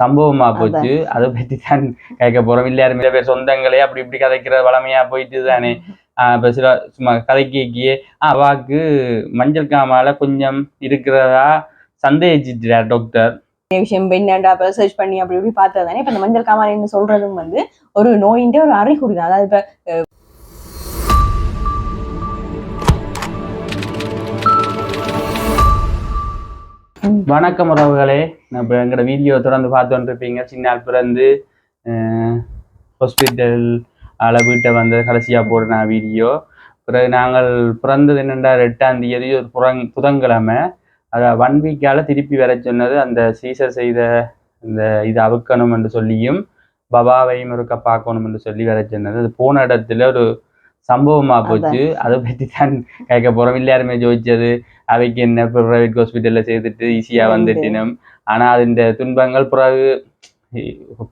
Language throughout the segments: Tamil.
சம்பவமா போச்சு. அதை பத்தி தான் கேட்க போறோம். எல்லாரும் நிறைய பேர் சொந்தங்களே அப்படி இப்படி கதைக்கிற வளமையா போயிட்டு தானே இப்ப சில சும்மா கதைக்கியே அவாக்கு மஞ்சள் காமால கொஞ்சம் இருக்கிறதா சந்தேகிச்சிட்டார் டாக்டர் விஷயம் என்னடா அப்ப சர்ச் பண்ணி அப்படி இப்படி பார்த்தது தானே இப்ப இந்த மஞ்சள் காமாலைன்னு சொல்றதும் வந்து ஒரு நோயின்ற ஒரு அறிகுறி தான். அதாவது இப்ப வணக்கம் உறவுகளே. இப்போ எங்களோட வீடியோ தொடர்ந்து பார்த்து இருப்பீங்க சின்னால் பிறந்து ஹாஸ்பிட்டல் ஆள வீட்டை வந்து கடைசியாக போடுற வீடியோ பிறகு நாங்கள் பிறந்தது என்னென்றா எட்டாம் தேதி ஒரு புறங் புதன்கிழமை. அதை ஒன் வீக்கால திருப்பி வர சொன்னது அந்த சீசர் செய்த இந்த இது அவுக்கணும் என்று சொல்லியும் பபாவையும் ஒருக்க பார்க்கணும் என்று சொல்லி வர சொன்னது. அது போன இடத்துல ஒரு சம்பவமா போச்சு. அதை பற்றி தான் கேட்க போறோம். எல்லாருமே ஜோதிச்சது. அவைக்கு என்ன பிரைவேட் ஹாஸ்பிட்டல்ல செய்துட்டு ஈஸியா வந்துட்டினும். ஆனா அதிന്റെ துன்பங்கள் பிறகு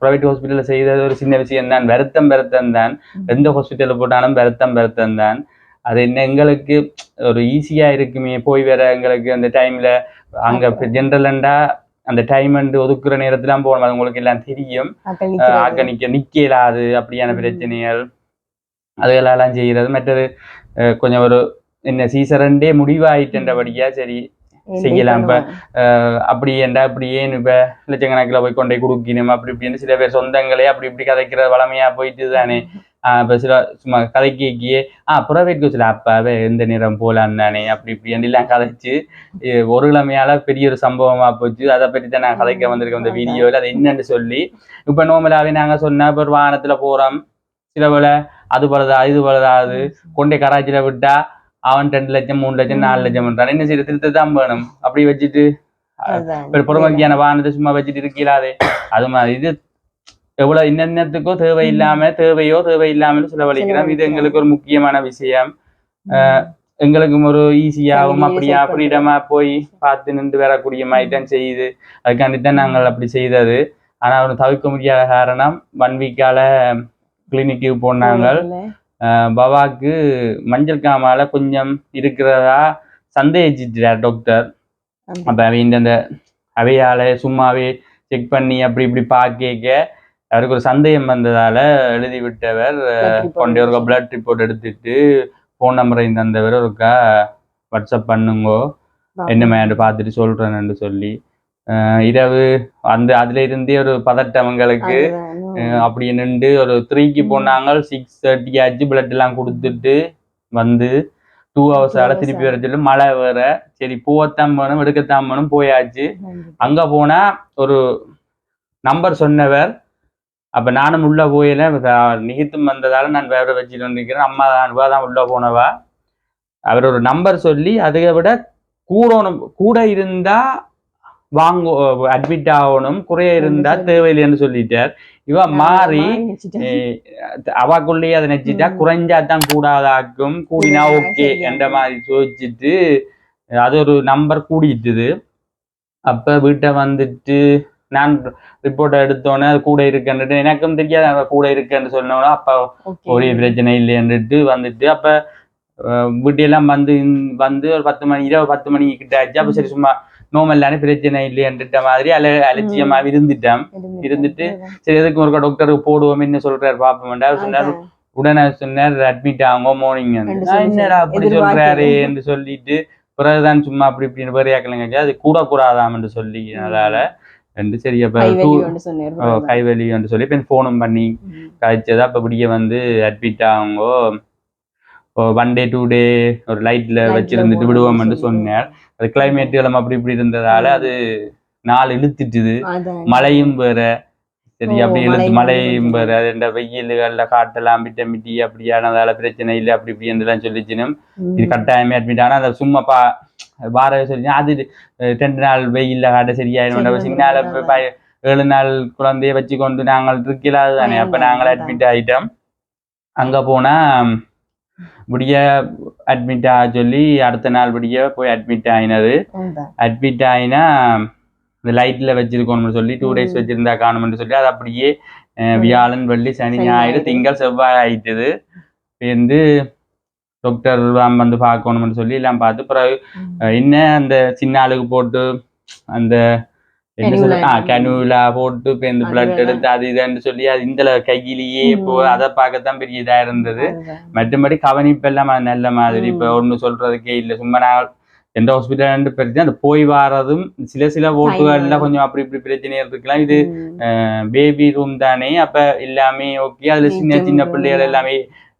பிரைவேட் ஹாஸ்பிட்டல்ல செய்தது ஒரு சின்ன விஷயம் தான் வருத்தம் வருத்தம் தான் எந்த ஹாஸ்பிட்டல்ல போட்டாலும் வருத்தம் வருத்தம் தான் அது என்ன எங்களுக்கு ஒரு ஈஸியா இருக்குமே. போய் வர எங்களுக்கு அந்த டைம்ல அங்க ஜென்ரலண்டா அந்த டைம் வந்து ஒதுக்குற நேரத்துல போகணும். அது உங்களுக்கு எல்லாம் தெரியும். நிக்கிறது. அங்க நிக்க நிக்கலாது. அப்படியான. பிரச்சனைகள். அதுகளெல்லாம் செய்யறது. மற்றது கொஞ்சம் ஒரு என்ன சீசரண்டே முடிவாயிட்டபடியா சரி செய்யலாம். இப்ப அப்படி ஏன்டா அப்படி ஏன் இப்ப லட்சக்கணக்கில் போய் கொண்டே கொடுக்கணும்? அப்படி இப்படின்னு சில பேர் சொந்தங்களே அப்படி இப்படி கதைக்கிற வளமையா போயிட்டு தானே ஆஹ் இப்ப சில சும்மா கதைக்கியே ஆஹ் புறவேற்கு சில அப்பாவே எந்த நிறம் போலாம் தானே அப்படி இப்படி எல்லாம் கதைச்சு ஒரு கிழமையால பெரிய ஒரு சம்பவமா போச்சு. அதை பற்றி தான் நான் கதைக்க வந்திருக்கேன் இந்த வீடியோவில் அது என்னன்னு சொல்லி இப்ப நோமலாவே நாங்க சொன்னா இப்ப ஒரு வாகனத்துல போறோம். சில போல அது போலதா இது போலதாது கொண்டே கராச்சியில விட்டா அவன் ரெண்டு லட்சம் மூணு லட்சம் நாலு லட்சம் என்ன செய்ய திருத்த தான் வேணும் அப்படி வச்சுட்டு புறமக்கியான வாகனத்தை சும்மா வச்சுட்டு இருக்கீங்களாதே அது மாதிரி இது எவ்வளவு இன்னத்துக்கோ தேவையில்லாம தேவையோ தேவையில்லாமல் செலவழிக்கிறோம் இது எங்களுக்கு ஒரு முக்கியமான விஷயம் எங்களுக்கும் ஒரு ஈஸியாகவும் அப்படியா ஃப்ரீடமா போய் பார்த்து நின்று வரக்கூடிய மாதிரி தான் செய்யுது அதுக்காண்டி தான் நாங்கள் அப்படி செய்தது ஆனா அவன் தவிர்க்க முடியாத காரணம் ஒன் வீக்கால கிளினிக்கு போனாங்க பவாக்கு மஞ்சள் காமால கொஞ்சம் இருக்கிறதா சந்தேகிச்சிட்டார் டாக்டர் அப்ப அவங்க அந்த அவையால சும்மாவே செக் பண்ணி அப்படி இப்படி பார்க்க அவருக்கு ஒரு சந்தேகம் வந்ததால எழுதி விட்டவர் கொண்டு ஒரு பிளட் ரிப்போர்ட் எடுத்துட்டு ஃபோன் நம்பரையும் தந்தவர் ஒருக்கா வாட்ஸ்அப் பண்ணுங்கோ என்ன மேண்டு பார்த்துட்டு சொல்றேன்னு சொல்லி இரவு அந்த அதுல இருந்தே ஒரு பதட்டம் அவங்களுக்கு அதுதான். அஹ் அப்படி நின்று ஒரு த்ரீக்கு போனாங்க சிக்ஸ் தேர்ட்டி ஆச்சு பிளட் எல்லாம் கொடுத்துட்டு வந்து டூ ஹவர்ஸால hours திருப்பி வர சொல்லி மழை வேற. சரி போகத்தான் வேணும் எடுக்கத்தான் வேணும் போயாச்சு. அங்க போனா ஒரு நம்பர் சொன்னவர். அப்ப நானும் உள்ள போயில நிகித்தும் வந்ததால நான் வேற வச்சுட்டு வந்திருக்கிறேன். அம்மா தான் இவ தான் உள்ள போனவா. அவர் ஒரு நம்பர் சொல்லி அதை விட கூடணும் கூட இருந்தா வாங்க அட்மிட் ஆகணும் குறைய இருந்தா தேவையில்லைன்னு சொல்லிட்டார் இவ மாறி அவாக்குள்ளேயே அதை நினைச்சிட்டா. குறைஞ்சா தான் கூடாதாக்கும் கூடினா ஓகே. என்ற மாதிரி யோசிச்சுட்டு அது ஒரு நம்பர் கூடிட்டுது அப்ப வீட்டை வந்துட்டு நான் ரிப்போர்ட்டை எடுத்தோன்னே அது கூட இருக்குன்னுட்டு எனக்கும் தெரியாது கூட இருக்குன்னு சொன்னோன்னா அப்ப. ஒரே பிரச்சனை இல்லைன்னுட்டு வந்துட்டு அப்ப வீட்டையெல்லாம் வந்து வந்து ஒரு பத்து மணி இரவு பத்து மணி கிட்ட ஆச்சு அப்ப சரி சும்மா நோமல்லானே பிரச்சனை இல்லையன்றுட்ட மாதிரி அல அலட்சியமா இருந்துட்டேன். இருந்துட்டு சரி எதுக்கு ஒரு டாக்டருக்கு போடுவோம் என்ன சொல்றாரு பாப்போம்டா. சொன்னாரு. உடனே சொன்னார் அட்மிட் ஆகுங்க மார்னிங் என்னடா அப்படி. சொல்றாரு? என்று சொல்லிட்டு பிறகுதான் சும்மா அப்படி இப்படின்னு பெரியாக்கலங்க அது கூட கூடாதாம் என்று சொல்லி அதனால ரெண்டு சரி அப்ப கைவலி என்று சொல்லி இப்போ ஃபோனும் பண்ணி. கழிச்சதா அப்ப இப்படியே வந்து அட்மிட் ஆகுங்கோ ஒன் டே டூ டே ஒரு லைட்ல வச்சிருந்துட்டு விடுவோம்னு சொல்லி. சொன்னார் அது கிளைமேட் எல்லாம் அப்படி இப்படி இருந்ததால அது நாள் இழுத்துட்டுது. மழையும் வேற சரி அப்படி இழுத்து மழையும். வேற ரெண்ட வெயில்கள்ல காட்டலாம் விட்டமின் டி அப்படியானதால பிரச்சனை இல்லை அப்படி இப்படி எல்லாம் சொல்லிச்சினும். இது கட்டாயமே அட்மிட் ஆனா அதை சும்மா பா வார சொல்லி அது ரெண்டு நாள் வெயில்ல காட்ட சரியாயிடும் சரி, சின்ன அதான். ப- ஏழு நாள் குழந்தைய வச்சு கொண்டு நாங்கள் இருக்கலாது தானே அப்ப நாங்கள். அட்மிட் ஆயிட்டோம் அங்க போனா விடிய அட்மிட் ஆக சொல்லி அடுத்த நாள் விடிய போய் அட்மிட் ஆயினது. அட்மிட் ஆயினா இந்த லைட்ல வச்சிருக்கணும்னு சொல்லி டூ டேஸ். வச்சிருந்தா காணும்னு சொல்லி அது அப்படியே. வியாழன் வெள்ளி சனி ஞாயிறு. திங்கள் செவ்வாய் ஆயிட்டுது வந்து டாக்டர் வந்து பார்க்கணும்னு சொல்லி எல்லாம் பார்த்து பிறகு என்ன அந்த சின்ன ஆளுக்கு போட்டு அந்த என்ன சொல்ல ஆ. கனூலா போட்டு இப்போ இந்த பிளட். எடுத்து அது இதுன்னு சொல்லி அது இந்த கையிலேயே இப்போ. அதை பார்க்கத்தான் பெரிய இதா இருந்தது. மற்றபடி கவனிப்பெல்லாம் அது நல்ல மாதிரி. இப்ப ஒண்ணு சொல்றதுக்கே இல்ல சும்மா நான் எந்த ஹாஸ்பிட்டல் பிரச்சனை அந்த போய் வாரதும் சில சில ஓட்டுகள்ல. கொஞ்சம் அப்படி இப்படி பிரச்சனைகள் இருக்கலாம் இது. பேபி ரூம் தானே அப்ப எல்லாமே ஓகே அதுல சின்ன சின்ன பிள்ளைகள். எல்லாமே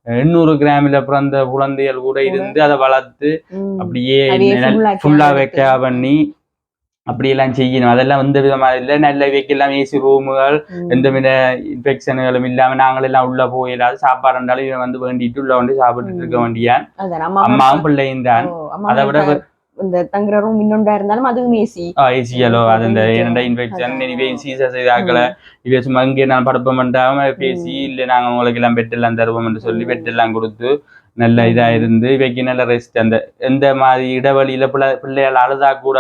எண்ணூறு கிராமில் பிறந்த குழந்தைகள் கூட இருந்து அதை வளர்த்து. அப்படியே ஃபுல்லா அதை வைக்க. பண்ணி அப்படியெல்லாம் செய்யணும் அதெல்லாம் எந்த விதமா இல்லை நல்ல வைக்கலாம் ஏசி ரூமுகள். எந்த வித இன்ஃபெக்ஷன்களும் இல்லாம நாங்கள் எல்லாம் உள்ள போயிடாது சாப்பாடு இருந்தாலும் இவன் வந்து வேண்டிட்டு உள்ள வந்து சாப்பிட்டு இருக்க. வேண்டியான் அம்மாவும் பிள்ளையும் தான் அதை விட இந்த தங்குற ரூம் இன்னொன்றா இருந்தாலும் அதுவும் ஏசி ஏசியலோ அது இந்த இரண்ட இன்ஃபெக்ஷன். இனிவே சீசர் செய்தாக்களை இவே சும்மா இங்கே நான் படப்பம் பண்ணாம பேசி இல்லை நாங்க உங்களுக்கு எல்லாம் பெட் எல்லாம் தருவோம்னு சொல்லி ம். பெட் எல்லாம் கொடுத்து நல்ல இதா இருந்து இவைக்கு நல்ல ரெஸ்ட் அந்த எந்த மாதிரி இடைவெளியில பிள்ளை பிள்ளைகள் அழுதா கூட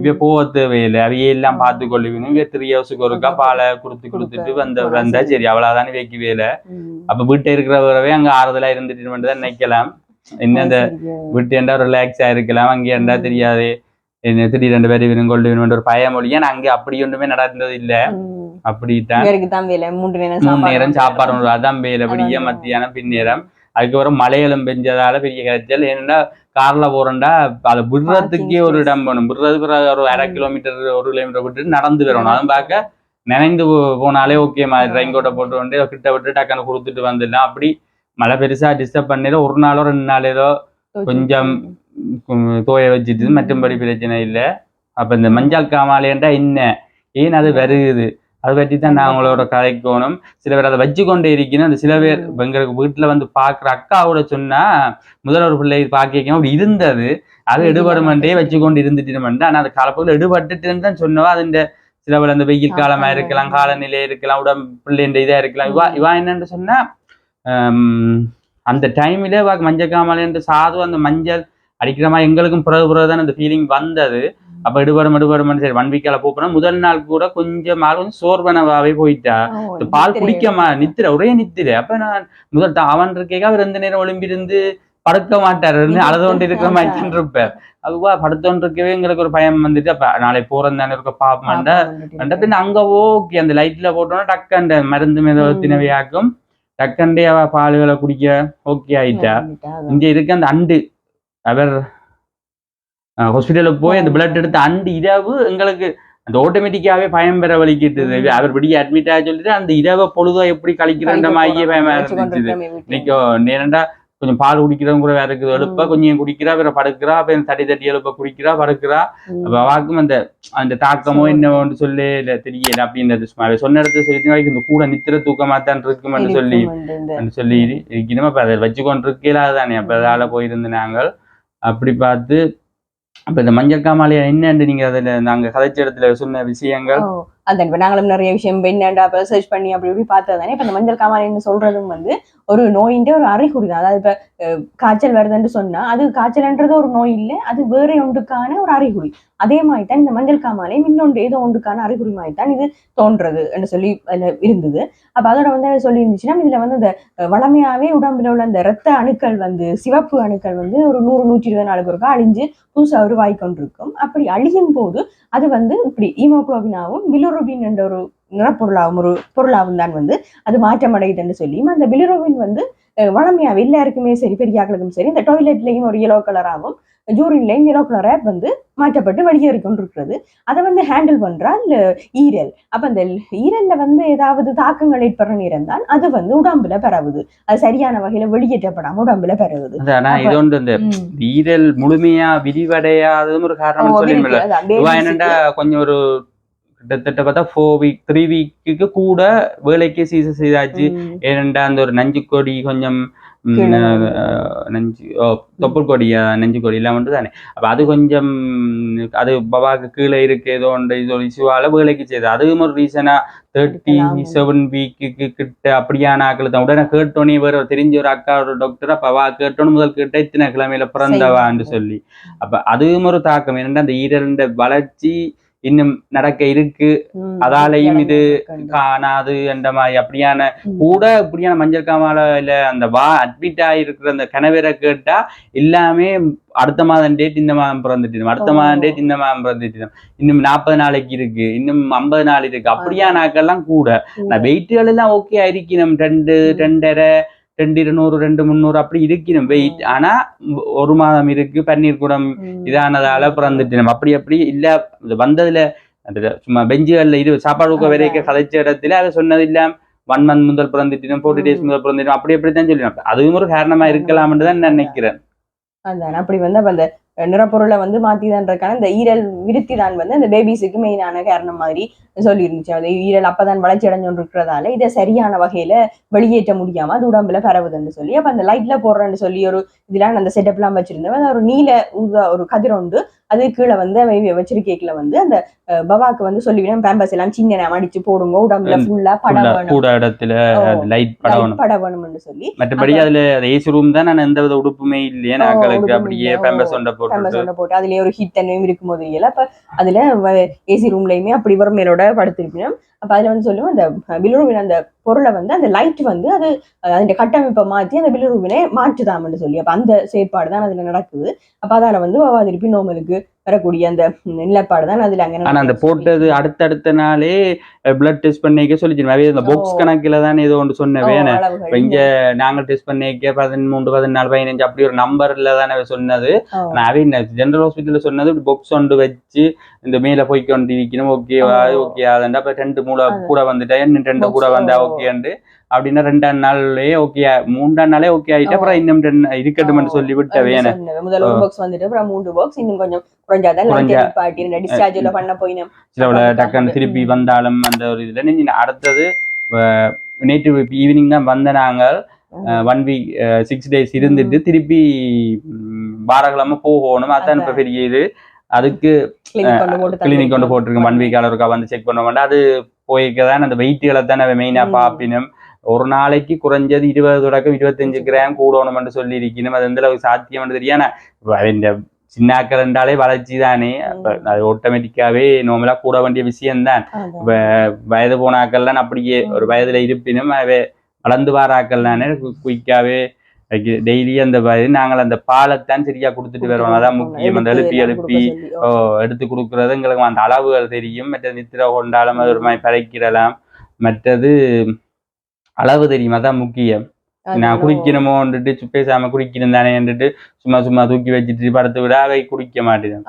இவ போக தேவையில்லை. அவையே எல்லாம். பார்த்து கொள்ளுவீங்க. இவ த்ரீ ஹவர்ஸுக்கு ஒருக்கா பாலை கொடுத்து கொடுத்துட்டு வந்த வந்தா சரி. அவ்வளவுதான் இவைக்கு வேலை. அப்ப வீட்டை இருக்கிறவரவே அங்க ஆறுதலா இருந்துட்டு தான் நினைக்கலாம். என்ன அந்த வீட்டு ஏண்டா ரிலாக்ஸா இருக்கலாம். அங்கே ம். தெரியாது. என்ன திடீர் ரெண்டு பேரும் இவனும் கொண்டு வேணும் ஒரு பயம் மொழியா அங்கே அப்படி ஒன்றுமே நடந்தது இல்ல. அப்படித்தான். மூன்று நேரம் மூணு நேரம் சாப்பாடு. அதான் வேலை. விடிய அதான். மத்தியானம் பின்னேரம் அதுக்கப்புறம் மலையெல்லாம் பெஞ்சதால பெரிய காய்ச்சல் ஏன்னா கார்ல போறோம்டா அதை விடுறதுக்கே ஒரு இடம் வேணும். விடுறதுக்கு ஒரு- அரை. கிலோமீட்டர் ஒரு கிலோமீட்டர் விட்டு நடந்து வரணும். அதுவும் பார்க்க நினைந்து போனாலே ஓகே மாதிரி. ஆ. ரெயின் கோட்டை போட்டு வந்து கிட்ட விட்டு டக்குன்னு கொடுத்துட்டு வந்துடலாம். அப்படி மழை பெருசா டிஸ்டர்ப் பண்ணல ஒரு நாளோ ரெண்டு நாள் ஏதோ கொஞ்சம் தோய வச்சுட்டு ம். மற்றபடி பிரச்சனை இல்லை. அப்ப இந்த மஞ்சள் காமாலேண்டா என்ன? ஏன் அது வருகுது? அதை பற்றி தான் நான் உங்களோட கதைக்கணும். சில பேர் அதை வச்சு கொண்டே இருக்கணும் அந்த சில பேர் எங்களுக்கு வீட்டுல வந்து பாக்குற அக்காவோட சொன்னா முதல்ல ஒரு பிள்ளை பாக்க அப்படி இருந்தது. அது ம். எடுபடுமன்றே வச்சு கொண்டு இருந்துட்டு ஆனா அந்த காலப்பகுதியில் எடுபட்டுட்டுன்னு தான் சொன்னவா. அது இந்த சில பேர் அந்த வெயில் காலமா ஆமா. இருக்கலாம் காலநிலை இருக்கலாம் உடம்பு பிள்ளைன்ற இதா இருக்கலாம். இவா. இவா என்னன்னு சொன்னா ஹம், அந்த டைம்ல மஞ்சள் காமாலேன்ற சாது அந்த மஞ்சள் அடிக்கிற மாதிரி எங்களுக்கும் பிறகு பிறகு தான் அந்த ஃபீலிங் வந்தது. அப்ப எடுபடும் எடுபடும் சரி ஒன் வீக்கால போனா முதல் நாள் கூட கொஞ்சம் ஆள் வந்து சோர்வனவாவே போயிட்டா. பால் குடிக்கமா நித்திர ஒரே நித்திர. அப்ப நான் முதல் அவன் இருக்கேக்க அவர் எந்த நேரம் ஒளிம்பி இருந்து படுக்க மாட்டார். இருந்து அழுது கொண்டு இருக்கிற மாதிரி இருப்பார் அதுவா படுத்தோண்டு இருக்கவே எங்களுக்கு ஒரு பயம் வந்துட்டு அப்ப நாளை போறோம் தானே இருக்க பாப்பமாண்டா அந்த பின்ன அங்க ஓகே அந்த லைட்ல போட்டோம்னா டக்கு அந்த மருந்து மிதத்தினவே ஆக்கும் டக்கண்டே அவ பாலுகளை குடிக்க ஓகே ஆயிட்டா. இங்க இருக்க அந்த அண்டு அவர் ஹாஸ்பிட்டலுக்கு போய் அந்த பிளட் எடுத்து அண்டு இரவு எங்களுக்கு அந்த ஆட்டோமேட்டிக்காவே பயம் பெற வலிக்கிட்டது ம். அவர் விடிய அட்மிட் ஆக சொல்லிட்டு அந்த இரவை பொழுதோ எப்படி கழிக்கிறன்ற மாதிரியே பயமா இருந்துச்சு. இன்னைக்கு நேரண்டா கொஞ்சம் பால் குடிக்கிறவங்க கூட வேற இருக்குது. எழுப்ப. கொஞ்சம் குடிக்கிறா வேற படுக்கிறா அப்புறம் தட்டி தட்டி எழுப்ப குடிக்கிறா படுக்கிறா. அப்ப அவாக்கும் அந்த அந்த தாக்கமோ. என்னவோன்னு சொல்லி இல்ல தெரியல அப்படின்றது சொன்ன இடத்துல சொல்லி இந்த கூட நித்திர தூக்கமா தான் இருக்குமென்னு சொல்லி சொல்லி இரு- இருக்கணும் அப்ப அதை வச்சு கொண்டு இருக்கல தானே அப்ப அதால போயிருந்து நாங்கள். அப்படி பார்த்து அப்ப இந்த மஞ்சள் காமாலையா என்னன்னு நீங்க அதுல நாங்க கதைச்ச இடத்துல சொன்ன விஷயங்கள்? அந்த நாங்களும் நிறைய விஷயம் என்னண்டா சர்ச் பண்ணி அப்படி இப்படி பார்த்தது தானே இப்ப இந்த மஞ்சள் காமாலைன்னு சொல்றதும் வந்து ஒரு நோயின்ற ஒரு அறிகுறி தான் அதாவது இப்போ காய்ச்சல் வருதுன்னு சொன்னா அது காய்ச்சல்ன்றது ஒரு நோய் இல்லை அது வேற ஒன்றுக்கான ஒரு அறிகுறி. அதே மாதிரி தான் இந்த மஞ்சள் காமாலே இன்னொன்று ஏதோ ஒன்றுக்கான அறிகுறி மாதிரி தான் இது தோன்றது என்று சொல்லி அதுல இருந்தது. அப்போ அதோட வந்து சொல்லி இருந்துச்சுன்னா இதுல வந்து இந்த வளமையாகவே வளமையாவே உடம்புல உள்ள அந்த இரத்த அணுக்கள் வந்து சிவப்பு அணுக்கள் வந்து ஒரு நூறு நூற்றி இருபது நாளுக்கு ஒருக்கா அழிஞ்சு புதுசாக உருவாகி கொண்டிருக்கும் அப்படி அழியும் போது அது வந்து இப்படி ஈமோக்ளோபினாவும் பிலுருபின் என்ற ஒரு நிறப்பொருளாகவும் ஒரு பொருளாகவும் தான் வந்து அது மாற்றமடையுதுன்னு சொல்லி அந்த பிலுருபின் வந்து வழமையாவே எல்லாருக்குமே சரி பெரியாக்களுக்கும் சரி இந்த டாய்லெட்லயும் ஒரு yellow கலராகவும் ஜூரின்லையும் yellow கலரா வந்து மாற்றப்பட்டு வெளியேறி கொண்டிருக்கிறது அதை வந்து ஹேண்டில் பண்றால் அஹ், ஈரல். அப்ப அந்த ஈரல்ல வந்து ஏதாவது தாக்கங்கள் ஏற்படுற நேரம் தான் அது வந்து உடம்புல பரவுது. அது சரியான வகையில வெளியேற்றப்படாம உடம்புல பரவுது. இது ஒன்று இந்த. ஈரல் முழுமையா விரிவடையாததும் ஒரு காரணம் என்னண்டா கொஞ்சம் ஒரு கிட்டத்தட்ட பார்த்தா ஃபோர் வீக் த்ரீ வீக்குக்கு கூட வேலைக்கு சீச செய்தாச்சு ம். ஏனண்டா அந்த ஒரு நஞ்சு கொடி கொஞ்சம் நஞ்சு தொப்புள் கொடி அஹ், நஞ்சு கொடி எல்லாம் வந்து தானே அப்ப அது கொஞ்சம் அது பவாக்கு கீழே இருக்கு ஏதோ ஒன்று இது ஒரு இஷ்யூவால வேலைக்கு செய்யுது அதுவும் ஒரு ரீசனா தேர்ட்டி. செவன் வீக்குக்கு கிட்ட அப்படியான ஆக்கள் தான் உடனே கேட்டோன்னே வேற ஒரு தெரிஞ்ச ஒரு அக்கா ஒரு டாக்டர் அப்ப அவா கேட்டோன்னு முதல் கேட்ட இத்தனை கிழமையில பிறந்தவான்னு. சொல்லி அப்ப அதுவும் ஒரு தாக்கம் என்னன்னா அந்த ஈரண்ட வளர்ச்சி இன்னும் நடக்க இருக்கு. அதாலையும் இது. காணாது என்ற மாதிரி அப்படியான. கூட இப்படியான மஞ்சள் காமாலையில அந்த வா அட்மிட் ஆகிருக்கிற அந்த கணவரை கேட்டா எல்லாமே அடுத்த மாதம் டேட் இந்த மாதம் பிறந்துட்டு அடுத்த. மாதம் டேட் இந்த மாதம் பிறந்துட்டு இன்னும் நாற்பது நாளைக்கு இருக்கு. இன்னும் ஐம்பது நாள் இருக்கு. அப்படியா நாட்கள்லாம் கூட. நான் வெயிட்டுகள் எல்லாம் ஓகே இருக்கணும். ரெண்டு. ரெண்டரை ரெண்டு இருநூறு ரெண்டு முந்நூறு அப்படி இருக்கணும் வெயிட் ஆனா ஒரு மாதம் இருக்கு பன்னீர் குடம். இதானதால பிறந்துட்டு நம்ம அப்படி அப்படி இல்ல. வந்ததுல சும்மா பெஞ்சுகள்ல இரு சாப்பாடு ஊக்க வரைக்கும் கதைச்ச இடத்துல அதை சொன்னது இல்ல ஒன் மந்த் முதல் பிறந்துட்டு ஃபோர்ட்டி டேஸ். முதல் பிறந்துட்டு அப்படி அப்படி தான் சொல்லி அதுவும் ஒரு காரணமா இருக்கலாம்னு தான் நான் நினைக்கிறேன். அதான் அப்படி வந்து அந்த நிறப்பொருளை வந்து மாத்திதான்றக்கான இந்த ஈரல் விருத்தி தான் வந்து அந்த பேபிஸுக்கு மெயினான காரணம் மாதிரி சொல்லி இருந்துச்சு அது ஈரல் அப்பதான் வளர்ச்சி அடைஞ்சு இருக்கிறதால இதை சரியான வகையில வெளியேற்ற முடியாம அது உடம்புல பரவுதுன்னு சொல்லி அப்ப அந்த லைட்ல போடுறேன்னு சொல்லி ஒரு இதெல்லாம் அந்த செட்டப் எல்லாம் வச்சிருந்தவன் அது ஒரு நீல ஒரு கதிர் உண்டு அது கீழே வந்து வச்சிருக்கேக்குல வந்து அந்த பவாக்கு வந்து சொல்லிவிடும் பேம்பஸ் எல்லாம் சின்ன அடிச்சு போடுங்க உடம்புல. ஃபுல்லா பட கூட- இடத்துல. லைட் வேணும்னு சொல்லி மற்றபடி அதுல ஏசி ரூம் தான் நான் எந்த வித உடுப்புமே இல்லையே நாங்களுக்கு அப்படியே. பேம்பஸ் அமேசான்ல போட்டு அதுலயே ஒரு ஹிட் தன்மையும் இருக்கும் போது இல்ல. அப்ப அதுல ஏசி ரூம்லயுமே அப்படி வரும் மேலோட படுத்திருப்பினோம் அப்ப அதுல வந்து சொல்லுவோம் அந்த பிலுருவின் அந்த பொருளை வந்து அந்த லைட் வந்து அது அதோட கட்டமைப்பை மாத்தி அந்த பிலுருவினை மாற்றுதாமன்னு சொல்லி. அப்ப அந்த செயற்பாடு தான் அதுல நடக்குது. அப்ப அதால வந்து அவ திருப்பி நோமலுக்கு வரக்கூடிய அந்த நிலப்பாடு தான் அதுல அங்க ஆனா அந்த போட்டது அடுத்தடுத்த நாளே பிளட் டெஸ்ட் பண்ணிக்க சொல்லிச்சு இந்த பாக்ஸ். கணக்குல தான் ஏதோ ஒன்று. சொன்னவே இங்க நாங்க டெஸ்ட் பண்ணிக்க பதிமூன்று பதினாலு பதினஞ்சு அப்படி ஒரு நம்பர்ல தானே சொன்னது. நான் அவன் ஜெனரல் ஹாஸ்பிட்டல்ல சொன்னது இப்படி பாக்ஸ் ஒன்று வச்சு இந்த மேல போய் கொண்டு இருக்கணும். ஓகே அதண்டா அப்ப ரெண்டு மூளை. கூட வந்துட்டா இன்னும் ரெண்டு கூட வந்தா. ஓகேண்டு அப்படின்னா ரெண்டாம் நாள்லயே ஓகே மூன்றாம் நாளே ஓகே ஆயிட்டு. அப்புறம் இன்னும் ரெண்டு இருக்கட்டும்னு ஓ. சொல்லி சொன்னது. முதல்ல ஒரு பாக்ஸ் வந்துட்டு அப்புறம் மூன்று பாக்ஸ் இன்னும் கொஞ்சம் குறைஞ்சாதான் பண்ண போயினோம் டக்குன்னு. திருப்பி. வந்தாலும் அந்த ஒரு இதுல நீ அடுத்தது நேற்று ஈவினிங் தான் வந்த நாங்கள் ஒன் வீக் சிக்ஸ் டேஸ் இருந்துட்டு திருப்பி வாரக்கிழமை போகணும் அதான் இப்ப. பெரிய இது அதுக்கு கிளினிக் கொண்டு போட்டிருக்கோம் ஒன் வீக் அளவுக்கா வந்து செக் பண்ண வேண்டாம் அது போய்க்க தான் அந்த வெயிட்டுகளை தான் மெயினா ம். ஒரு நாளைக்கு குறைஞ்சது இருபது தொடக்கம் இருபத்தஞ்சு கிராம் கூடணும்னு சொல்லி இருக்கணும் அது எந்த அளவுக்கு சாத்தியம்னு தெரியானா இந்த சின்னாக்கள் ரெண்டாலே வளர்ச்சி தானே. அது ஆட்டோமேட்டிக்காவே நார்மலா கூட வேண்டிய விஷயம்தான். அதான். வயது போனாக்கள்லாம் அப்படியே ஒரு வயதுல இருப்பினும் வளர்ந்து வாராக்கள் தானே. குயிக்காவே டெய்லி அந்த நாங்கள் அந்த பாலைத்தான் சரியா கொடுத்துட்டு வருவோம். அதான் முக்கியம். அந்த எழுப்பி எழுப்பி எடுத்து கொடுக்கறது எங்களுக்கு அந்த அளவுகள் தெரியும். மற்ற நித்திர கொண்டாலும் அது ஒரு மாதிரி பறைக்கிடலாம் மற்றது அளவு தெரியும்? அதான் முக்கியம். நான் அதான். குடிக்கணுமோன்னுட்டு பேசாம குடிக்கணும் தானேன்னுட்டு சும்மா சும்மா தூக்கி வச்சுட்டு படுத்து விட அவை குடிக்க மாட்டேன்.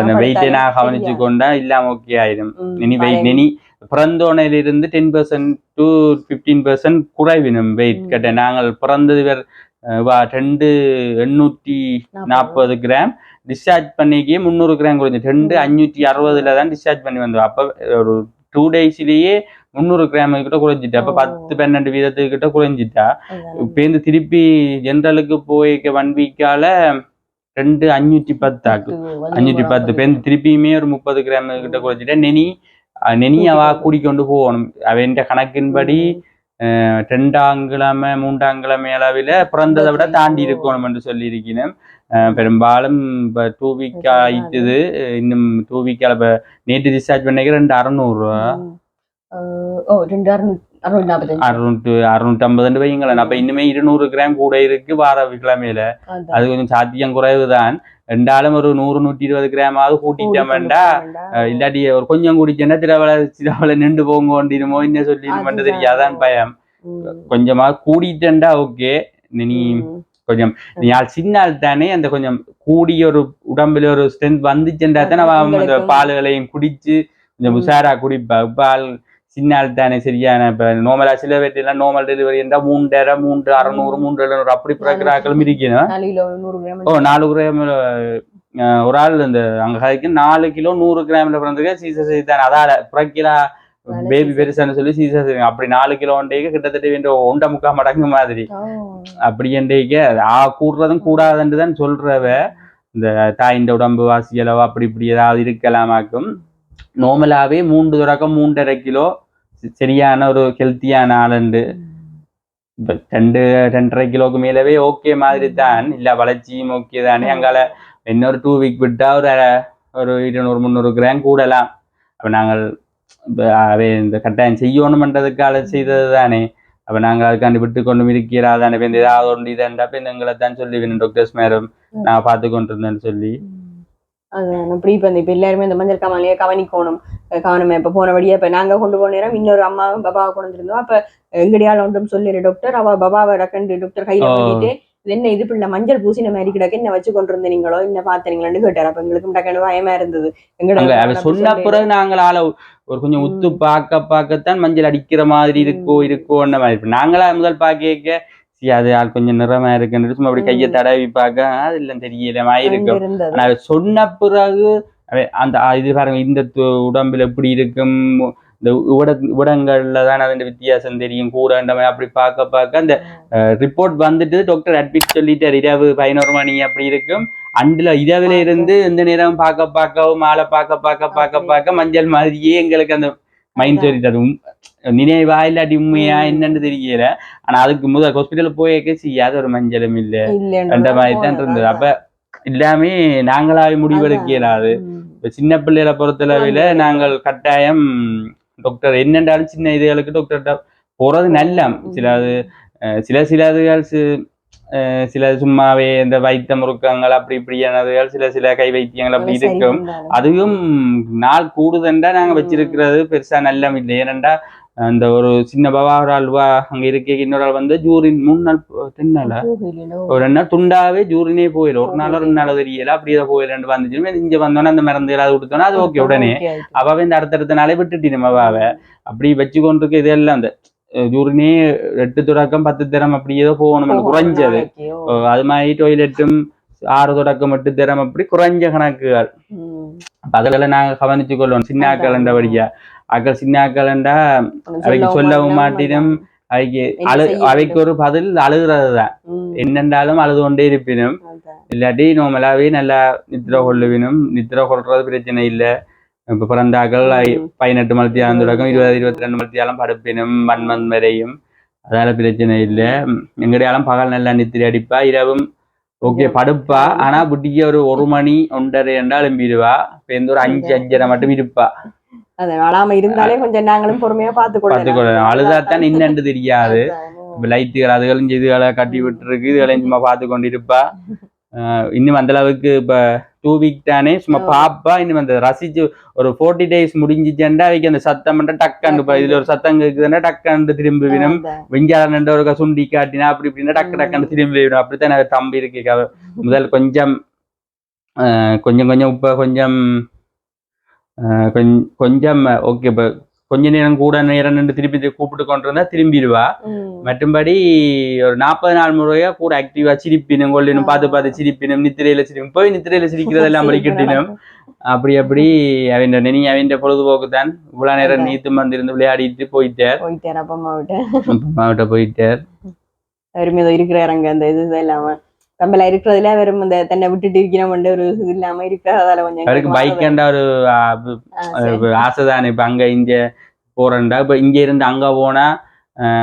அந்த வெயிட்டை நான் கவனிச்சு. கொண்டா இல்லாம ஓகே ஆயிடும். நெனி வெயிட் பழைய- நெனி பிறந்தோனையில இருந்து ten percent to fifteen percent குறைவினும் weight. கட்ட நாங்கள் பிறந்தது வேற ரெண்டு எண்ணூத்தி நாற்பது கிராம். டிஸ்சார்ஜ் பண்ணிக்கே முந்நூறு கிராம் குறைஞ்சு. ரெண்டு. அஞ்சூத்தி அறுபதுல தான் டிஸ்சார்ஜ் பண்ணி வந்தோம். அப்ப ஒரு டூ டேஸ்லயே முந்நூறு கிராம் கிட்ட குறைஞ்சிட்டு. அப்ப. பத்து பன்னெண்டு வீதத்துக்கு கிட்ட குறைஞ்சிட்டா. அதான். இப்பேந்து திருப்பி ஜென்ரலுக்கு போய்க்க ஒன் வீக்கால ரெண்டு அஞ்சூத்தி பத்தாக்கு ஒரு பத்து. பேருந்து திருப்பியுமே ஒரு முப்பது கிராம் கிட்ட குறைச்சிட்டா நெனி நெனி அவ கூடிக்கொண்டு போகணும். அவன் கணக்கின்படி அஹ், ரெண்டாங்கிழமை மூன்றாங்கிழமை அளவில் பிறந்ததை விட தாண்டி இருக்கணும் என்று சொல்லி இருக்கணும் பெரும்பாலும் இப்போ டூ வீக் ஆயிட்டுது. இன்னும் டூ வீக்கால இப்போ நேற்று டிஸ்சார்ஜ் பண்ணிக்க ரெண்டு. அஹ், ஓ ரெண்டு அறுநூத்தி அறுநூத்தி அறுநூற்றம்பதுன்னு வைங்களேன் அப்ப இன்னுமே இருநூறு கிராம் கூட இருக்கு வார கிழமையில. அது கொஞ்சம் சாத்தியம் குறைவுதான் ரெண்டாலும் ஒரு நூறு நூற்றி இருபது கிராமாவது கூட்டிட்டோம் வேண்டாம் அஹ் இல்லாட்டி ஒரு கொஞ்சம் குடிச்சேன்னா திரவலை திரவலை நின்று போங்க கொண்டிருமோ என்ன சொல்லிடுமோ அதுதான். தெரியாதான் பயம். கொஞ்சமா கூடிட்டேன்டா ஓகே நீ. கொஞ்சம் நீ ஆள் சின்ன ஆள் தானே அந்த கொஞ்சம் கூடி ஒரு உடம்புல ஒரு ஸ்ட்ரென்த் வந்துச்சுன்றா தானே. பால்களையும் குடிச்சு கொஞ்சம். உஷாரா குடிப்பா ஆள் சின்ன ஆள் தானே சரியான இப்ப நோமலா சில பேர்லாம் நார்மல் டெலிவரி என்றா மூன்றரை மூன்று அறுநூறு மூன்று எழுநூறு அப்படி பிறக்கிற ஆக்களும் இருக்கணும் ஓ நாலு கிராம் ஒரு ஆள் இந்த அங்க கதைக்கு நாலு கிலோ நூறு கிராம்ல பிறந்திருக்க சீசஸ் தான் அதால புறக்கிலா பேபி. பெருசான்னு சொல்லி சீசஸ் அப்படி நாலு கிலோ ஒன்றைக்கு கிட்டத்தட்ட வேண்டிய ஒண்டை முக்கா மடங்கு மாதிரி. அப்படி என்றைக்கு ஆ கூடுறதும் கூடாதுன்னு தான் சொல்றவ இந்த தாயின் உடம்பு வாசியளவு அப்படி இப்படி ஏதாவது இருக்கலாமாக்கும் நார்மலாவே மூன்று தொடக்கம் மூன்றரை கிலோ. சரியான ஒரு ஹெல்த்தியான ஆளுண்டு இப்ப ரெண்டு ரெண்டரை கிலோக்கு மேலவே ஓகே மாதிரி தான் இல்ல வளர்ச்சியும் ஓகே தானே. அங்கால இன்னொரு டூ வீக் விட்டா ஒரு ஒரு இருநூறு முந்நூறு கிராம் கூடலாம். அப்ப நாங்கள் அவை இந்த கட்டாயம் செய்யணுமன்றதுக்காக செய்தது தானே. அப்ப நாங்கள் அதுக்காண்டி விட்டு கொண்டு இருக்கிறா தானே. இப்ப இந்த ஏதாவது ஒன்று இதண்டா இப்ப எங்களை தான் சொல்லி வேணும் டாக்டர்ஸ் மேடம். நான் பார்த்து கொண்டு இருந்தேன்னு சொல்லி அப்படி இப்ப இந்த இப்ப எல்லாருமே இந்த மஞ்சள் காமாலையே கவனிக்கணும். கவனமா இப்ப போனபடியே இப்ப நாங்க கொண்டு போன நேரம் இன்னொரு அம்மாவும் பாபாவை கொண்டு வந்திருந்தோம். அப்ப எங்கடியால ஒன்றும் சொல்லிடு டாக்டர் அவ பாபாவை டக்கண்டு டாக்டர் கையில. பண்ணிட்டு என்ன இது பிள்ளை? மஞ்சள் பூசின மாதிரி கிடக்கு. என்ன வச்சு கொண்டு இருந்தீங்களோ என்ன பாத்தீங்களான்னு கேட்டார். அப்ப எங்களுக்கும் டக்குனு பயமா இருந்தது. அப்படி சொன்ன பிறகு நாங்கள் ஆள ஒரு கொஞ்சம் உத்து. பார்க்க பார்க்கத்தான் மஞ்சள் அடிக்கிற மாதிரி இருக்கோ ம். இருக்கோன்ற மாதிரி. நாங்களா முதல் பார்க்க சரி அது ஆள் கொஞ்சம் நிறமா இருக்குன்னு சும்மா அப்படி கையை. தடவி பார்க்க "ஆ, அது இல்லை தெரியல இருக்கும். சொன்ன பிறகு அந்த இது பாருங்க இந்த உடம்புல எப்படி இருக்கும் இந்த உட உடங்கள்ல தான் அதன் வித்தியாசம் தெரியும் மாதிரி அப்படி பார்க்க பார்க்க அந்த ரிப்போர்ட் வந்துட்டு டாக்டர் அட்மிட் சொல்லிட்டார். இரவு பதினோரு மணி அப்படி இருக்கும். அண்டுல இரவுல இருந்து இந்த நேரம் பார்க்க பார்க்கவும் மாலை பார்க்க பார்க்க பார்க்க பார்க்க மஞ்சள் மாதிரியே எங்களுக்கு அந்த மைண்ட் சொல்லிட்டாரு உம், நினைவா இல்லாட்டி உண்மையா. என்னன்னு தெரியல. ஆனா அதுக்கு முதல் ஹாஸ்பிட்டல் போயக்க செய்யாத ஒரு மஞ்சளும் இல்ல. அந்த மாதிரி தான். இருந்தது. அப்ப எல்லாமே நாங்களாவே முடிவெடுக்க இயலாது. இப்ப சின்ன பிள்ளைகளை பொறுத்தளவில் நாங்கள் கட்டாயம் டாக்டர் என்னென்றாலும் சின்ன இதுகளுக்கு டாக்டர்கிட்ட போறது நல்ல சில அது சில சிலதுகள் சி- அஹ், சில சும்மாவே இந்த வைத்த முறுக்கங்கள் அப்படி இப்படியானதுகள் சில சில கை வைத்தியங்கள் அப்படி இருக்கும். அதுவும் நாள் கூடுதண்டா நாங்க. வச்சிருக்கிறது பெருசா நல்ல இல்லை ஏனண்டா அந்த ஒரு சின்ன பவா ஒரு ஆள்வா அங்க இருக்க இன்னொரு ஆள் வந்து ஜூரின் மூணு நாள் போகலையோ? ஒரு ரெண்டு நாள் துண்டாவே ஜூரினே போயிடும் ஒரு நாள் ரெண்டு நாள் தெரியல அப்படியே போயிடலாம் வந்துச்சு இங்க வந்தோன்னே அந்த மருந்து ஏதாவது கொடுத்தோன்னா அது ஓகே உடனே. அவாவே இந்த அடுத்தடுத்த நாளே விட்டுட்டு நம்ம அவாவை அப்படி வச்சு கொண்டிருக்க இதெல்லாம் அந்த ஜூரினே எட்டு தொடக்கம் பத்து தரம் அப்படி ஏதோ போகணும் குறைஞ்சது அது மாதிரி டொய்லெட்டும் ஆறு தொடக்கம் எட்டு தரம் அப்படி குறைஞ்ச கணக்குகள் அதெல்லாம் நாங்க கவனிச்சு கொள்வோம் சின்ன அதான். ஆக்கலண்டபடியா ஆக்கள் சின்ன ஆக்கலண்டா அவைக்கு சொல்லவும் மாட்டினும் அவைக்கு அழு அவைக்கு ஒரு பதில் அழுகிறது தான். என்னென்றாலும் அழுது கொண்டே இருப்பினும். இல்லாட்டி நார்மலாவே நல்லா நித்திர கொள்ளுவினும் நித்திர கொள்றது பிரச்சனை இல்ல இப்ப பிறந்தாக்கள். பதினெட்டு மலத்தியாலம் தொடக்கம் இருபது இருபத்தி ரெண்டு மலத்தியாலம் படுப்பினும் மண்மன் வரையும் அதால பிரச்சனை இல்ல எங்கடையாலும் பகல் நல்லா நித்திரை அடிப்பா இரவும் ஓகே படுப்பா ஆனா புட்டிக்கு ஒரு ஒரு மணி ஒன்றரை என்றால் எழும்பிடுவா இப்ப எந்த ஒரு அஞ்சு அஞ்சரை மட்டும் இருப்பா அழாம இருந்தாலே கொஞ்சம் நாங்களும் பொறுமையா பார்த்து பார்த்து கொள்ளலாம் அழுதாத்தான் என்னன்னு தெரியாது இப்ப லைட்டுகள் அதுகளும் இதுகளை கட்டி விட்டுருக்கு இதுகளையும் சும்மா பார்த்து கொண்டு இருப்பா ஆஹ் இன்னும் அந்த அளவுக்கு இப்ப டூ வீக் தானே? சும்மா. பாப்பா இன்னும் அந்த ரசிச்சு ஒரு ஃபோர்ட்டி டேஸ் முடிஞ்சிச்சேன்டா அவைக்கு அந்த சத்தம் டக்காண்டு இதுல ஒரு சத்தம் கேக்குதுன்னா டக்காண்டு திரும்பி விடும். வெஞ்சால ஒரு சுண்டி காட்டினா அப்படி இப்படின்னா டக்கு ம். டக்குன்னு திரும்பி விடும். அப்படித்தான் எனக்கு தம்பி இருக்கு. முதல் கொஞ்சம் கொஞ்சம் கொஞ்சம் இப்ப கொஞ்சம் கொஞ்சம் ஓகே இப்ப கொஞ்ச நேரம் கூட நேரம் நின்று திருப்பி கூப்பிட்டு கொண்டு இருந்தா திரும்பிடுவா. மற்றும்படி ஒரு நாற்பது நாள் முறையா கூட ஆக்டிவா சிரிப்பினும் கொள்ளினும் பார்த்து பார்த்து சிரிப்பினும் நித்திரையில சிரிப்பினும் போய் நித்திரையில சிரிக்கிறதெல்லாம் படிக்கட்டினும் அப்படி அப்படி அவன் நெனி அவன் பொழுதுபோக்கு தான் இவ்வளவு நேரம். நீத்து வந்திருந்து விளையாடிட்டு போயிட்டார். போயிட்டார் அப்பா அம்மா விட்டு மாவட்ட போயிட்டார். அவருமே ஏதோ இருக்கிறாருங்க அந்த இது இல்லாம நம்மள இருக்கிறதுல வெறும் இந்த தன்னை விட்டுட்டு இருக்கிறோம் ஒரு இது இல்லாம இருக்கிறதால கொஞ்சம் அவருக்கு பைக் ஏண்டா ஒரு. ஆசை தானே இப்ப அங்க இங்க போறேன்டா. இப்ப இங்க இருந்து அங்க போனா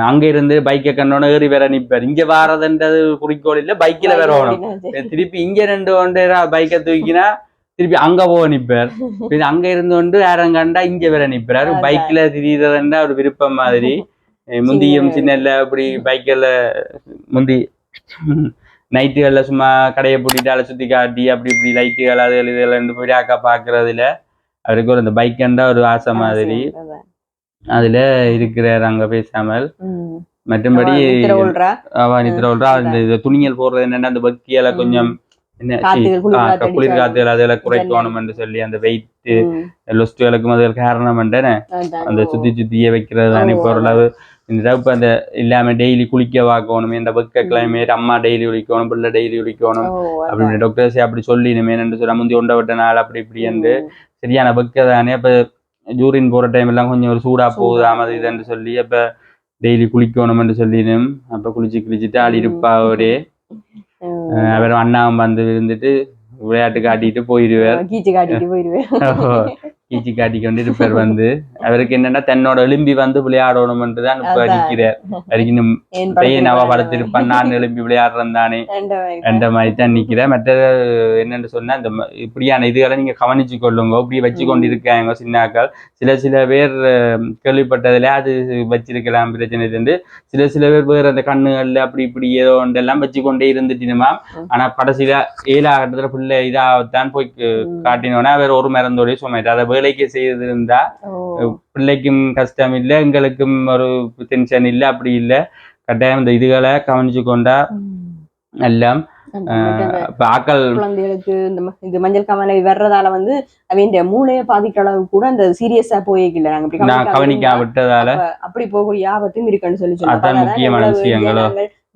அங்க இருந்து பைக்கை கண்டோட ஏறி வேற நிப்பார். இங்க வாரதுன்றது குறிக்கோள் இல்ல பைக்ல வேற ஓடும் சரி. திருப்பி இங்க ரெண்டு கொண்டு பைக்கை தூக்கினா திருப்பி அங்க போக நிப்பார். அங்க இருந்து கொண்டு யாரும் கண்டா இங்க வேற நிப்பாரு. பைக்ல திரியறதுண்டா ஒரு விருப்பம் மாதிரி. முந்தியும் சின்னல அப்படி பைக்கில் முந்தி நைட்டுகள்ல சும்மா கடையை பூட்டிட்டு அலை சுத்தி காட்டி அப்படி இப்படி லைட்டுகள் அது இதெல்லாம் ரெண்டு போய் அக்கா பாக்குறதுல அவருக்கு ஒரு அந்த பைக்கண்டா ஒரு ஆசை மாதிரி. அதுல இருக்கிறார் அங்க பேசாமல் ம். மற்றும்படி அவ நித்திர கொள்றா. அவ நித்திர சொல்றா அந்த இது துணியல் போடுறது என்னன்னா அந்த பக்கியால கொஞ்சம் குளிர் காத்துகள் அதெல்லாம் குறைக்கணும் என்று சொல்லி அந்த வெயிட். லொஸ்டுகளுக்கும் அது காரணம். அந்த சுத்தி சுத்தியே வைக்கிறது தான் ஓரளவு இந்த இப்போ அந்த இல்லாம டெய்லி குளிக்க வாக்கணும் இந்த வெக்க கிளைமேட் அம்மா டெய்லி குளிக்கணும் பிள்ளை டெய்லி குளிக்கணும். ஓ, அதான். அப்படி டாக்டர்ஸ் அப்படி சொல்லினுமே என்று சொல்ல முந்தி ஒண்ட விட்ட நாள் அப்படி இப்படி என்று. சரியான வெக்க தானே. அப்ப ஜூரின் போற டைம் எல்லாம் கொஞ்சம் ஒரு சூடா போகுது சூடா அது இதுன்னு சொல்லி அப்ப டெய்லி குளிக்கணும் என்று சொல்லினும் அப்ப குளிச்சு குளிச்சுட்டு ஆடி இருப்பா அவரே ம். அஹ் அவர் அண்ணாவும் வந்து இருந்துட்டு விளையாட்டு காட்டிட்டு போயிடுவார் கீச்சு காட்டிட்டு போயிருவேன் கீச்சு காட்டி கொண்டு இருப்பார் வந்து. அவருக்கு என்னன்னா தன்னோட எலும்பி வந்து விளையாடணும்னு தான் இப்ப. நிக்கிறார் ஏன் பையன் அவ. படுத்திருப்பான் நான் எழும்பி விளையாடுறேன் தானே. என்ற மாதிரி தான் நிக்கிறேன். மற்றது என்னன்னு சொன்னா இந்த இப்படியான இதுகளை நீங்க கவனிச்சு கொள்ளுங்க. இப்படி வச்சு கொண்டு இருக்காங்க சின்னாக்கள். சில சில பேர் கேள்விப்பட்டதுல அது வச்சிருக்கலாம் பிரச்சனை இருந்து சில சில பேர் வேற அந்த கண்ணுகள்ல அப்படி இப்படி ஏதோ ஒன்றெல்லாம் வச்சு கொண்டே இருந்துட்டினுமா. ஆனா கடைசியில ஏழாகட்டத்துல பிள்ளை இதாகத்தான் போய் கு- ம். காட்டினோன்னா வேற ஒரு மருந்தோடய சுமைட்டு அதை வேலைக்கு செய்து இருந்தா ஓ. பிள்ளைக்கும் கஷ்டம் இல்லை எங்களுக்கும் ஒரு டென்ஷன் இல்லை அப்படி இல்லை கட்டாயம் இந்த இதுகளை கவனிச்சு கொண்டா. எல்லாம் குழந்தைகளுக்கு இந்த இது மஞ்சள் காமாலை வர்றதால வந்து அவங்க மூளையை பாதிக்கிற அளவு கூட அந்த சீரியஸா போயிருக்கல நாங்க கவனிக்காம விட்டதால அப்ப அப்படி போகக்கூடிய ஆபத்தும் இருக்குன்னு சொல்லி விஷயங்களோ.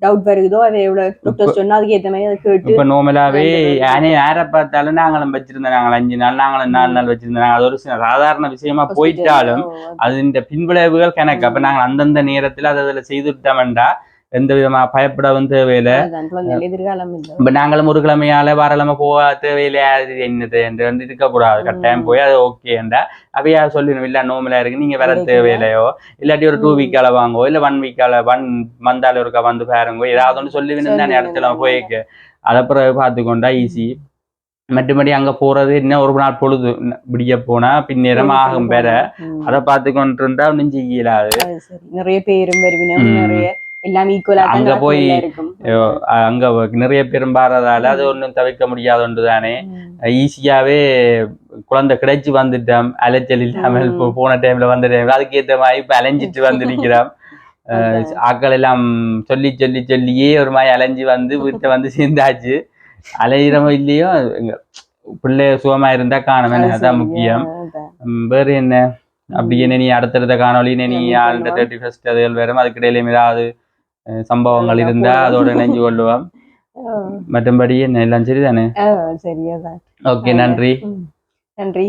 டவுட் வருதோ அதை எவ்வளவு டாக்டர் சொன்னா அதுக்கு ஏத்த மாதிரி அதை கேட்டு இப்ப நோமலாவே. யானே யாரை பார்த்தாலும் நாங்களும் வச்சிருந்தோம். நாங்கள் அஞ்சு நாள் நாங்களும் நாலு நாள் வச்சிருந்தோம். நாங்கள் அது ஒரு சாதாரண விஷயமா போயிட்டாலும் அது இந்த பின்விளைவுகள் கணக்கு. அப்ப நாங்கள் அந்தந்த நேரத்துல அதை அதுல செய்துட்டோம்டா. எந்த விதமா பயப்படவும் தேவையில்லை குழந்தைகள் எதிர்காலம் இல்லை இப்ப நாங்களும் ஒரு கிழமையால வாரக்கிழமை போக தேவையில்லையா அது என்னது என்று வந்து இருக்கக்கூடாது கட்டாயம் போய் அது ஓகேண்டா அவையா சொல்லணும் இல்ல நோமலா இருக்கு நீங்க வர. தேவையில்லையோ இல்லாட்டி ஒரு டூ. வீக்கால வாங்கோ இல்ல ஒன் வீக்கால ஒன் மந்தால ஒருக்கா வந்து பாருங்கோ ஏதாவது ஒன்று சொல்லி தானே இடத்துல. போய்க்கு அதை பிறகு பார்த்துக்கொண்டா ஈஸி மற்றபடி அங்க போறது இன்னும் ஒரு நாள் பொழுது விடிய போனா பின்னேரம் ஆகும் வேற. அதை பார்த்து கொண்டு இருந்தா ஒன்றும் செய்யலாது நிறைய பேரும் வருவினம். நிறைய எல்லாம் ஈக்குவலா அங்க போய், அங்க நிறைய பேரும் பாடுறதால அது ஒன்றும் தவிர்க்க முடியாத ஒன்று தானே. ஈஸியாவே குழந்தை கிடைச்சு வந்துட்டோம் அலைச்சல் இல்லாமல். போன டைம்ல வந்த டைம்ல அதுக்கேற்ற மாதிரி இப்ப அலைஞ்சிட்டு வந்து நிக்கிறோம். ஆட்கள் எல்லாம் சொல்லி சொல்லி சொல்லியே ஒரு மாதிரி அலைஞ்சு வந்து வீட்டை வந்து சேர்ந்தாச்சு அலையிறமோ இல்லையோ பிள்ளை சுகமா இருந்தா காணும் அது அதான் சரி. முக்கியம் வேற என்ன அப்படி என்ன நீ அடுத்தடுத்த காணொலி நீ? தேர்ட்டி ஃபர்ஸ்ட் அதுகள் வரும் அதுக்கு இடையில ஏதாவது சம்பவங்கள் இருந்தா. அதோட இணைஞ்சு கொள்ளுவோம் மற்றபடி என்ன எல்லாம் சரிதானே சரியாதான் ஓகே நன்றி. நன்றி